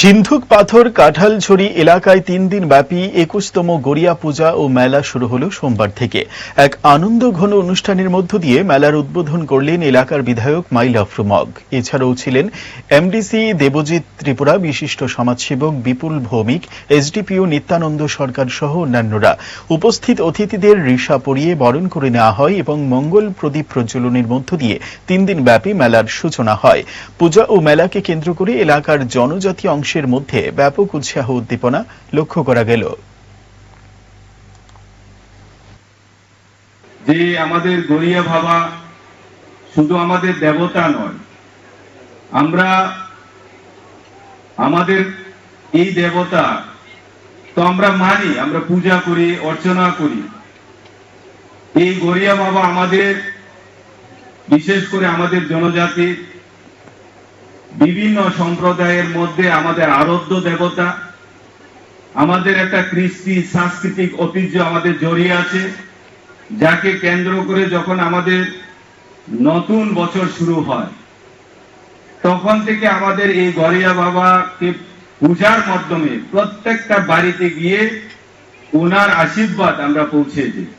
সিন্ধুক পাথর কাঁঠালছড়ি এলাকায় তিন দিন ব্যাপী একুশতম গড়িয়া পূজা ও মেলা শুরু হল সোমবার থেকে। এক আনন্দ ঘন অনুষ্ঠানের মধ্য দিয়ে মেলার উদ্বোধন করলেন এলাকার বিধায়ক মাইল আফরুমগ। এছাড়াও ছিলেন এমডিসি দেবজিৎ ত্রিপুরা, বিশিষ্ট সমাজসেবক বিপুল ভৌমিক, এসডিপিও নিত্যানন্দ সরকার সহ অন্যান্যরা। উপস্থিত অতিথিদের রিসা পরিয়ে বরণ করে নেওয়া হয় এবং মঙ্গল প্রদীপ প্রজ্বলনের মধ্য দিয়ে তিন দিন ব্যাপী মেলার সূচনা হয়। পূজা ও মেলাকে কেন্দ্র করে এলাকার জনজাতি অংশের মধ্যে ব্যাপক উৎসাহ উদ্দীপনা লক্ষ্য করা গেল। যে আমাদের গড়িয়া ভাবা শুধু আমাদের দেবতা নয়, আমরা আমাদের এই দেবতা তো আমরা মানি, আমরা পূজা করি, অর্চনা করি। এই গড়িয়া বাবা আমাদের, বিশেষ করে আমাদের জনজাতি বিভিন্ন সম্প্রদায়ের মধ্যে আমাদের আরাধ্য দেবতা, আমাদের একটা কৃষ্টি সাংস্কৃতিক ঐতিহ্য আমাদের জড়িয়ে আছে, যাকে কেন্দ্র করে যখন আমাদের নতুন বছর শুরু হয়, তখন থেকে আমাদের এই গড়িয়া বাবাকে পূজার মাধ্যমে প্রত্যেকটা বাড়িতে গিয়ে ওনার আশীর্বাদ আমরা পৌঁছে দিই।